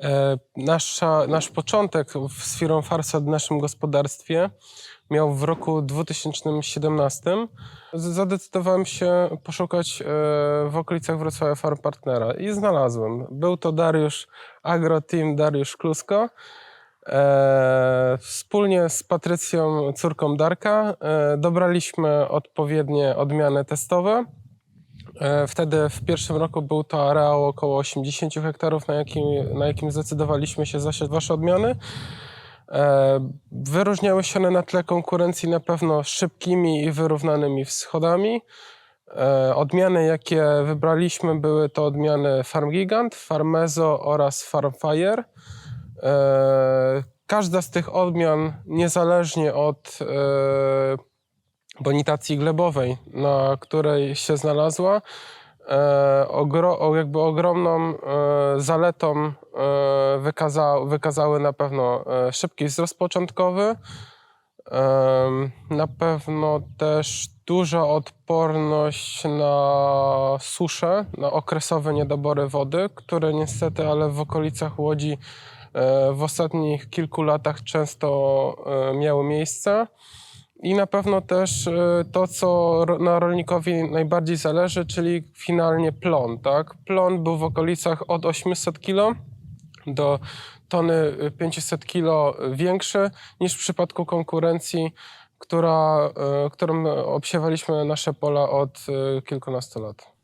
E, Nasza, nasz początek z firmą Farsad w naszym gospodarstwie miał w roku 2017. Z- Zadecydowałem się poszukać e, w okolicach Wrocławia farm partnera i znalazłem. Był to Dariusz Agro Team, Dariusz Klusko. E, wspólnie z Patrycją, córką Darka, dobraliśmy odpowiednie odmiany testowe. E, Wtedy w pierwszym roku był to areał około 80 hektarów, na jakim, na jakim zdecydowaliśmy się zasiać wasze odmiany. E, Wyróżniały się one na tle konkurencji na pewno szybkimi i wyrównanymi wschodami. E, Odmiany, jakie wybraliśmy, były to odmiany Farm Gigant, Farmezo oraz Farm Fire. Każda z tych odmian, niezależnie od bonitacji glebowej, na której się znalazła, e, ogro, jakby ogromną e, zaletą e, wykaza, wykazały na pewno e, szybki wzrost początkowy, em, na pewno też duża odporność na suszę, na okresowe niedobory wody, które niestety, ale w okolicach Łodzi e, w ostatnich kilku latach często e, miały miejsce. I na pewno też e, to, co na rolnikowi najbardziej zależy, czyli finalnie plon. Tak? Plon był w okolicach od 800 kg do tony y, 500 kg większy niż w przypadku konkurencji, która, e, którą obsiewaliśmy nasze pola od kilkunastu lat.